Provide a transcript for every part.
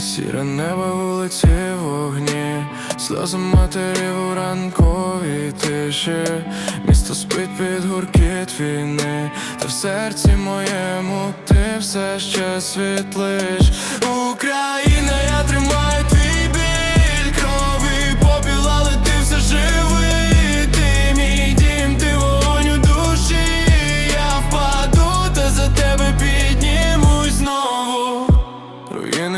Сіре небо вулиці вогні, сльози матерів у ранковій тиші, місто спить під гуркіт війни, та в серці моєму ти все ще світлиш.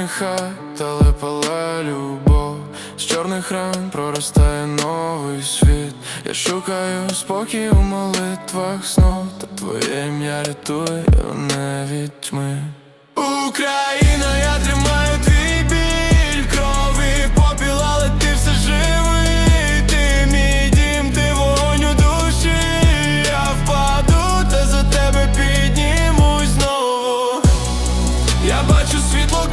Руїни хат, але палає любов. З чорних ран проростає новий світ. Я шукаю спокій у молитвах знов. Та твоє ім'я рятує мене від тьми Україна, я тримаю твій біль. Крові попіл, але ти все живий. Ти мій дім, ти вогонь у душі. Я впаду, та за тебе піднімусь знову. Я бачу світло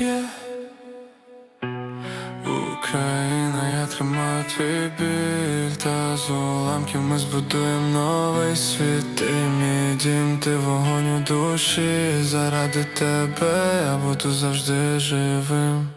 грудях Україна, я тримаю твій біль Та з уламків ми збудуємо новий світ. Ти мій дім, ти вогонь у душі. Заради тебе я буду завжди живим